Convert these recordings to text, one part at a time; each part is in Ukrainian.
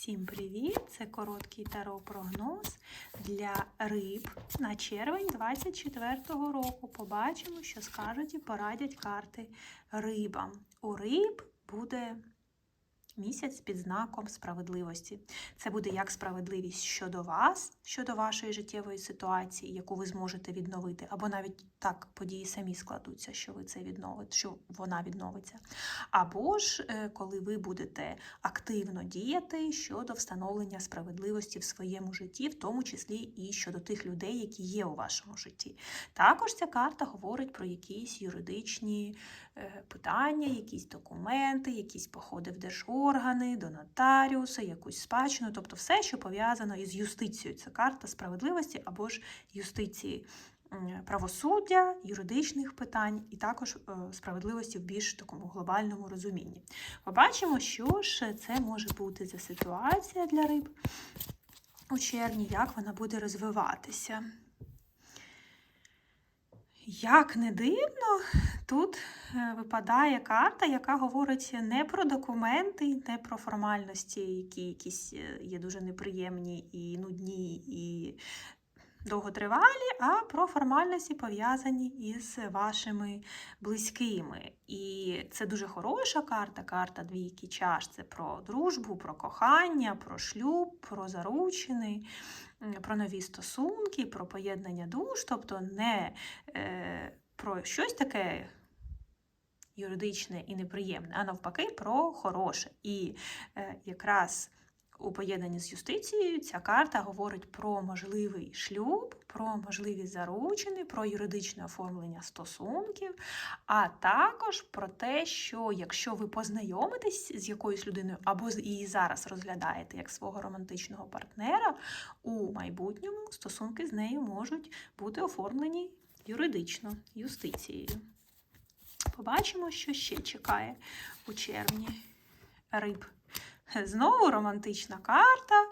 Всім привіт! Це короткий таро-прогноз для риб на червень 24-го року. Побачимо, що скажуть і порадять карти рибам. У риб буде місяць під знаком справедливості. Це буде як справедливість щодо вас, щодо вашої життєвої ситуації, яку ви зможете відновити, або навіть так події самі складуться, що ви це відновите, що вона відновиться. Або ж е, коли ви будете активно діяти щодо встановлення справедливості в своєму житті, в тому числі і щодо тих людей, які є у вашому житті. Також ця карта говорить про якісь юридичні е, питання, якісь документи, якісь походи в держоргани, до нотаріуса, якусь спадщину, тобто все, що пов'язано із юстицією. Це карта справедливості або ж юстиції. Правосуддя, юридичних питань і також е, справедливості в більш такому глобальному розумінні. Побачимо, що ж це може бути за ситуація для риб у червні, як вона буде розвиватися. Як не дивно, тут е, випадає карта, яка говорить не про документи, не про формальності, які якісь е, є дуже неприємні і нудні, і довготривалі, а про формальності пов'язані із вашими близькими. І це дуже хороша карта, карта двійки чаш. Це про дружбу, про кохання, про шлюб, про заручини, про нові стосунки, про поєднання душ, тобто не е, про щось таке. Юридичне і неприємне, а навпаки, про хороше. І е, якраз у поєднанні з юстицією ця карта говорить про можливий шлюб, про можливі заручини, про юридичне оформлення стосунків, а також про те, що якщо ви познайомитесь з якоюсь людиною або її зараз розглядаєте як свого романтичного партнера, у майбутньому стосунки з нею можуть бути оформлені юридично, юстицією. Побачимо, що ще чекає у червні риб. Знову романтична карта,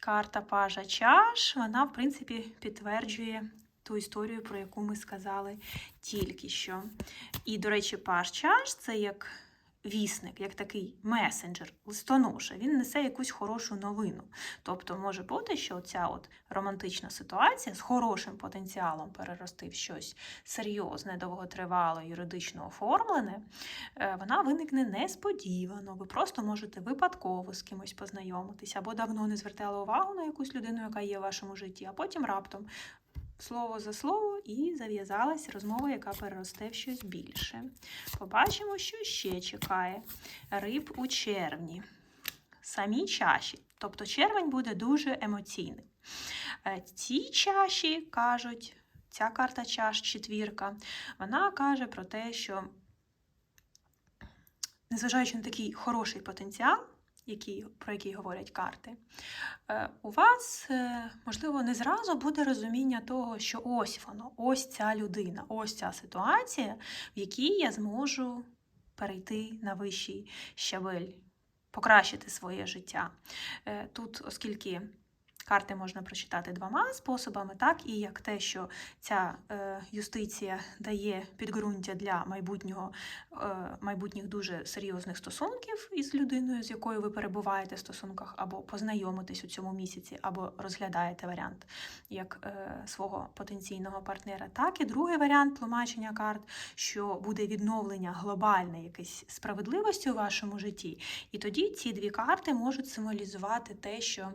карта пажа чаш. Вона, в принципі, підтверджує ту історію, про яку ми сказали тільки що. І, до речі, паж чаш це як вісник, як такий месенджер, листоноша. Він несе якусь хорошу новину. Тобто може бути, що ця от романтична ситуація з хорошим потенціалом перерости в щось серйозне, довготривале, юридично оформлене, е, вона виникне несподівано. Ви просто можете випадково з кимось познайомитись, або давно не звертали увагу на якусь людину, яка є в вашому житті, а потім раптом слово за слово і зав'язалась розмова, яка переросте в щось більше. Побачимо, що ще чекає риб у червні. Самі чаші. Тобто червень буде дуже емоційний. Е, Ці чаші кажуть, ця карта чаш, четвірка, вона каже про те, що незважаючи на такий хороший потенціал, який, про який говорять карти, е, у вас, е, можливо, не зразу буде розуміння того, що ось воно, ось ця людина, ось ця ситуація, в якій я зможу перейти на вищий щабель, покращити своє життя. Е, Тут, оскільки карти можна прочитати двома способами, так і як те, що ця е, юстиція дає підґрунтя для майбутнього, е, майбутніх дуже серйозних стосунків із людиною, з якою ви перебуваєте в стосунках, або познайомитесь у цьому місяці, або розглядаєте варіант як е, свого потенційного партнера, так і другий варіант тлумачення карт, що буде відновлення глобальне якесь справедливості у вашому житті. І тоді ці дві карти можуть символізувати те, що.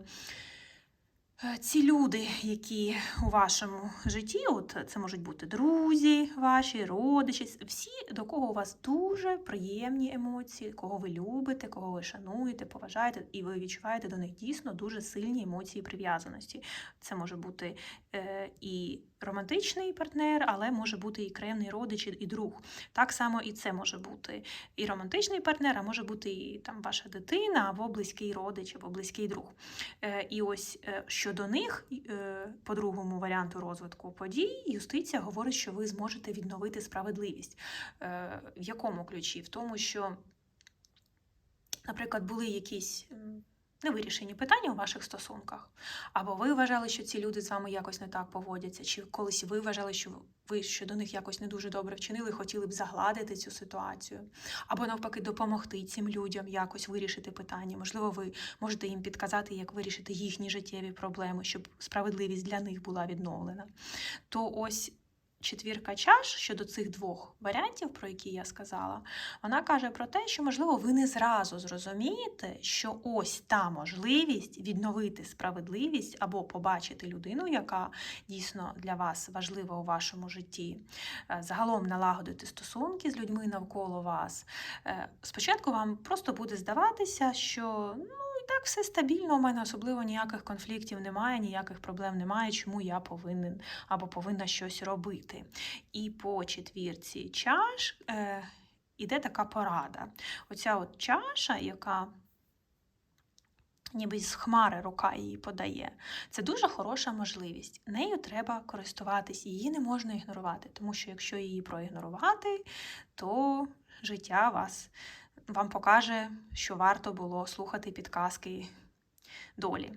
Е, Ці люди, які у вашому житті, от це можуть бути друзі, ваші родичі, всі, до кого у вас дуже приємні емоції, кого ви любите, кого ви шануєте, поважаєте, і ви відчуваєте до них дійсно дуже сильні емоції прив'язаності. Це може бути е, і романтичний партнер, але може бути і кремний родич, і- друг. Так само і це може бути і романтичний партнер, а може бути і там ваша дитина, або близький родич, або близький друг. Е, І ось е, щодо них, е, по другому варіанту розвитку подій, юстиція говорить, що ви зможете відновити справедливість. Е, В якому ключі? В тому, що, наприклад, були якісь невирішені питання у ваших стосунках. Або ви вважали, що ці люди з вами якось не так поводяться, чи колись ви вважали, що ви щодо них якось не дуже добре вчинили, хотіли б загладити цю ситуацію, або навпаки допомогти цим людям якось вирішити питання. Можливо, ви можете їм підказати, як вирішити їхні життєві проблеми, щоб справедливість для них була відновлена. То ось четвірка чаш щодо цих двох варіантів, про які я сказала, вона каже про те, що, можливо, ви не зразу зрозумієте, що ось та можливість відновити справедливість або побачити людину, яка дійсно для вас важлива у вашому житті, е, загалом налагодити стосунки з людьми навколо вас. Е, Спочатку вам просто буде здаватися, що ну, і так все стабільно, у мене особливо ніяких конфліктів немає, ніяких проблем немає, чому я повинен або повинна щось робити. І по четвірці чаш е, іде така порада. Оця от чаша, яка ніби з хмари рука її подає. Це дуже хороша можливість. Нею треба користуватись, її не можна ігнорувати, тому що якщо її проігнорувати, то життя вас вам покаже, що варто було слухати підказки долі.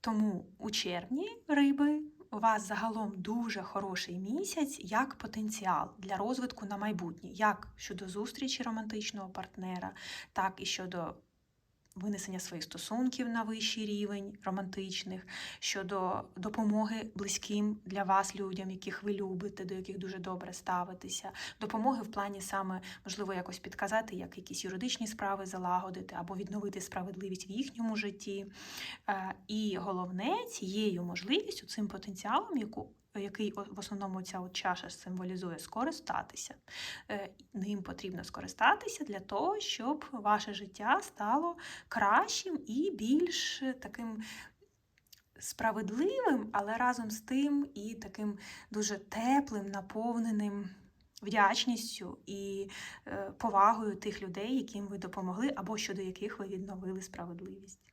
Тому у червні риби у вас загалом дуже хороший місяць як потенціал для розвитку на майбутнє, як щодо зустрічі романтичного партнера, так і щодо винесення своїх стосунків на вищий рівень романтичних, щодо допомоги близьким для вас людям, яких ви любите, до яких дуже добре ставитеся, допомоги в плані саме можливо якось підказати, як якісь юридичні справи залагодити або відновити справедливість в їхньому житті. Е, І головне цією можливістю, цим потенціалом, яку який в основному ця от чаша символізує, скористатися. Е, Ним потрібно скористатися для того, щоб ваше життя стало кращим і більш таким справедливим, але разом з тим і таким дуже теплим, наповненим вдячністю і е, повагою тих людей, яким ви допомогли, або щодо яких ви відновили справедливість.